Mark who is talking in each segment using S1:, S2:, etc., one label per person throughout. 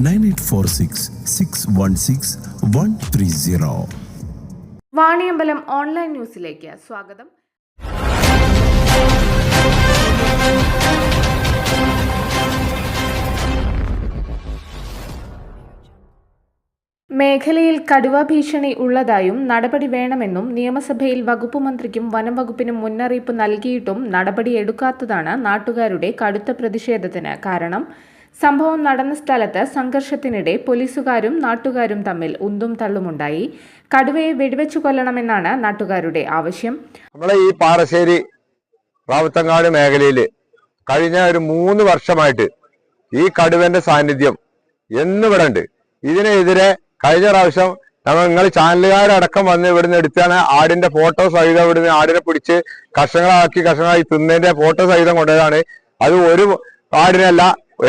S1: Nine eight four six six one six one three zero.
S2: Vaniyambalam online ന്യൂസിലേക്ക് സ്വാഗതം. മേഖലയിൽ കടുവ ഭീഷണി ഉള്ളതായും നടപടി വേണമെന്നും നിയമസഭയിൽ വകുപ്പ് മന്ത്രിക്കും വനം വകുപ്പിനും മുന്നറിയിപ്പ് നൽകിയിട്ടും നടപടിയെടുക്കാത്തതാണ് നാട്ടുകാരുടെ കടുത്ത പ്രതിഷേധത്തിന് കാരണം. സംഭവം നടന്ന സ്ഥലത്ത് സംഘർഷത്തിനിടെ പോലീസുകാരും നാട്ടുകാരും തമ്മിൽ ഉന്തും തള്ളുമുണ്ടായി. കടുവയെ വെടിവെച്ചു കൊല്ലണമെന്നാണ് നാട്ടുകാരുടെ ആവശ്യം.
S3: നമ്മളെ ഈ പാറശ്ശേരി റാവത്തങ്ങാട് മേഖലയിൽ കഴിഞ്ഞ ഒരു മൂന്ന് വർഷമായിട്ട് ഈ കടുവന്റെ സാന്നിധ്യം എന്ന് ഇവിടെ ഉണ്ട്. ഇതിനെതിരെ കഴിഞ്ഞ പ്രാവശ്യം നമ്മൾ നിങ്ങൾ ചാനലുകാരടക്കം വന്ന് ഇവിടുന്ന് എടുത്താണ് ആടിന്റെ ഫോട്ടോ സഹിതം ഇവിടുന്ന് ആടിനെ പിടിച്ച് കഷ്ണങ്ങളാക്കി കഷ്ണങ്ങളാക്കി തിന്നതിന്റെ ഫോട്ടോ സഹിതം കൊണ്ടതാണ്. അത് ഒരു ആടിനല്ല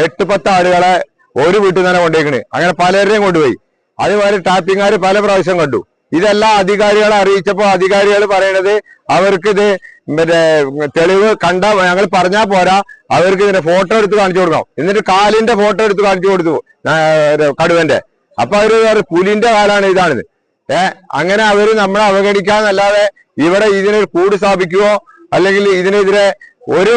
S3: എട്ട് പത്ത് ആളുകളെ ഒരു വീട്ടിൽ തന്നെ കൊണ്ടുപോയിക്കണ് അങ്ങനെ പലരെയും കൊണ്ടുപോയി. അതുപോലെ ടാപ്പിംഗുകാർ പല പ്രാവശ്യം കണ്ടു. ഇതെല്ലാം അധികാരികളെ അറിയിച്ചപ്പോൾ അധികാരികൾ പറയണത് അവർക്ക് ഇത് മറ്റേ തെളിവ് കണ്ട ഞങ്ങൾ പറഞ്ഞാൽ പോരാ അവർക്ക് ഇതിന്റെ ഫോട്ടോ എടുത്ത് കാണിച്ചു കൊടുക്കാം. എന്നിട്ട് കാലിന്റെ ഫോട്ടോ എടുത്ത് കാണിച്ചു കൊടുത്തു കടുവന്റെ. അപ്പൊ അവർ പുലിന്റെ കാലാണ് ഇതാണിത് ഏഹ് അങ്ങനെ അവർ നമ്മളെ അവഗണിക്കാന്നല്ലാതെ ഇവിടെ ഇതിനൊരു കൂട് സ്ഥാപിക്കുകയോ അല്ലെങ്കിൽ ഇതിനെതിരെ ഒരു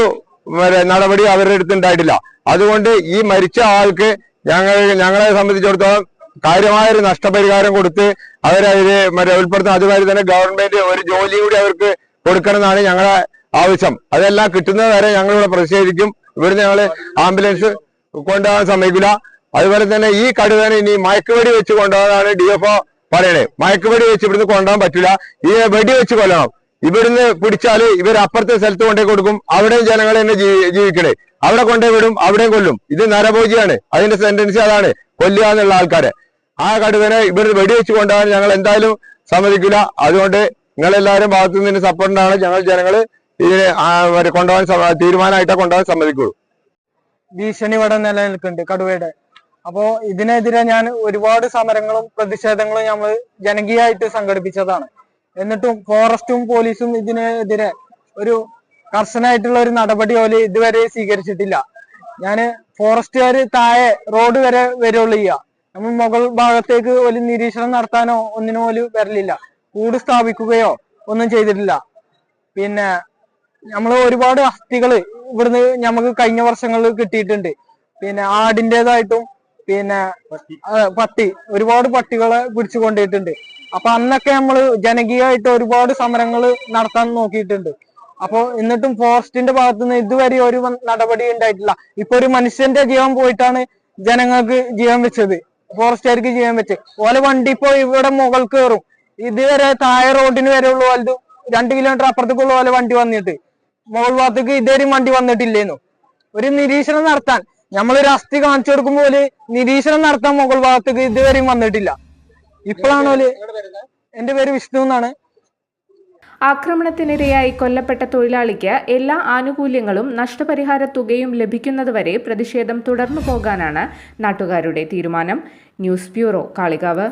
S3: നടപടി അവരുടെ അടുത്ത് ഉണ്ടായിട്ടില്ല. അതുകൊണ്ട് ഈ മരിച്ച ആൾക്ക് ഞങ്ങൾ ഞങ്ങളെ സംബന്ധിച്ചിടത്തോളം കാര്യമായ ഒരു നഷ്ടപരിഹാരം കൊടുത്ത് അവരതിന് മറ്റേ ഉൾപ്പെടുത്തുന്ന അതുമാതിരി തന്നെ ഗവൺമെന്റ് ഒരു ജോലി കൂടി അവർക്ക് കൊടുക്കണമെന്നാണ് ഞങ്ങളെ ആവശ്യം. അതെല്ലാം കിട്ടുന്നത് വരെ ഞങ്ങൾ ഇവിടെ പ്രതിഷേധിക്കും. ഇവിടുന്ന് ഞങ്ങൾ ആംബുലൻസ് കൊണ്ടുപോകാൻ സമ്മതിക്കില്ല. അതുപോലെ തന്നെ ഈ കടുവേനെ ഇനി മയക്കുവെടി വെച്ച് കൊണ്ടുപോകാനാണ് ഡി എഫ് ഒ പറയണേ മയക്കുവെടി വെച്ച് ഇവിടുന്ന് കൊണ്ടുപോകാൻ പറ്റില്ല. ഈ വെടി വെച്ച് കൊല്ലണം. ഇവിടുന്ന് പിടിച്ചാൽ ഇവർ അപ്പുറത്തെ സ്ഥലത്ത് കൊണ്ടേ കൊടുക്കും. അവിടെയും ജനങ്ങൾ തന്നെ ജീവി- ജീവിക്കണേ. അവിടെ കൊണ്ടേ വിടും അവിടെയും കൊല്ലും. ഇത് നരഭോജിയാണ്. അതിന്റെ സെന്റൻസി അതാണ്. കൊല്ലുക എന്നുള്ള ആൾക്കാരെ. ആ കടുവനെ ഇവർ വെടിവെച്ച് കൊണ്ടുപോകാൻ ഞങ്ങൾ എന്തായാലും സമ്മതിക്കില്ല. അതുകൊണ്ട് നിങ്ങളെല്ലാവരും ഭാഗത്തു നിന്ന് സപ്പോർട്ടാണ് ഞങ്ങൾ ജനങ്ങൾ ഇതിന് കൊണ്ടുപോകാൻ തീരുമാനമായിട്ടാ കൊണ്ടുപോകാൻ സമ്മതിക്കുള്ളൂ.
S4: ഭീഷണി ഇവിടെ നിലനിൽക്കുന്നുണ്ട് കടുവയുടെ. അപ്പോ ഇതിനെതിരെ ഞാൻ ഒരുപാട് സമരങ്ങളും പ്രതിഷേധങ്ങളും നമ്മൾ ജനകീയമായിട്ട് സംഘടിപ്പിച്ചതാണ്. എന്നിട്ടും ഫോറസ്റ്റും പോലീസും ഇതിനെതിരെ ഒരു കർശനമായിട്ടുള്ള ഒരു നടപടി പോലെ ഇതുവരെ സ്വീകരിച്ചിട്ടില്ല. ഞാൻ ഫോറസ്റ്റുകാർ താഴെ റോഡ് വരെ വരുള്ളൂ ചെയ്യുക നമ്മൾ മുകൾ ഭാഗത്തേക്ക് ഒരു നിരീക്ഷണം നടത്താനോ ഒന്നിനു പോലും വരലില്ല. കൂട് സ്ഥാപിക്കുകയോ ഒന്നും ചെയ്തിട്ടില്ല. പിന്നെ നമ്മൾ ഒരുപാട് അസ്ഥികൾ ഇവിടുന്ന് നമുക്ക് കഴിഞ്ഞ വർഷങ്ങളിൽ കിട്ടിയിട്ടുണ്ട്. പിന്നെ ആടിന്റെതായിട്ടും പിന്നെ പട്ടി. ഒരുപാട് പട്ടികളെ പിടിച്ചു കൊണ്ടിട്ടുണ്ട്. അപ്പൊ അന്നൊക്കെ നമ്മൾ ജനകീയമായിട്ട് ഒരുപാട് സമരങ്ങൾ നടത്താൻ നോക്കിയിട്ടുണ്ട്. അപ്പോ എന്നിട്ടും ഫോറസ്റ്റിന്റെ ഭാഗത്തു നിന്ന് ഇതുവരെ ഒരു നടപടി ഉണ്ടായിട്ടില്ല. ഇപ്പൊ ഒരു മനുഷ്യന്റെ ജീവൻ പോയിട്ടാണ് ജനങ്ങൾക്ക് ജീവൻ വെച്ചത്. ഫോറസ്റ്റുകാർക്ക് ജീവൻ വെച്ച് ഓലെ വണ്ടി ഇപ്പോ ഇവിടെ മുകൾ കയറും ഇതുവരെ താഴെ റോഡിന് വരെ ഉള്ള വലുത് രണ്ട് കിലോമീറ്റർ അപ്പുറത്തേക്കുള്ള പോലെ വണ്ടി വന്നിട്ട്. മുകൾ ഭാഗത്തേക്ക് ഇതുവരെയും വണ്ടി വന്നിട്ടില്ലേന്നു. ഒരു നിരീക്ഷണം നടത്താൻ നമ്മളൊരു അസ്ഥി കാണിച്ചു കൊടുക്കുമ്പോൾ നിരീക്ഷണം നടത്താൻ മുകൾ ഭാഗത്തേക്ക് ഇതുവരെയും വന്നിട്ടില്ല. ഇപ്പോഴാണ് ഓൽ എന്റെ പേര് വിഷ്ണു എന്നാണ്.
S2: ആക്രമണത്തിനിരയായി കൊല്ലപ്പെട്ട തൊഴിലാളിക്ക് എല്ലാ ആനുകൂല്യങ്ങളും നഷ്ടപരിഹാര തുകയും ലഭിക്കുന്നതുവരെ പ്രതിഷേധം തുടർന്നു പോകാനാണ് നാട്ടുകാരുടെ തീരുമാനം. News bureau Kalikavu.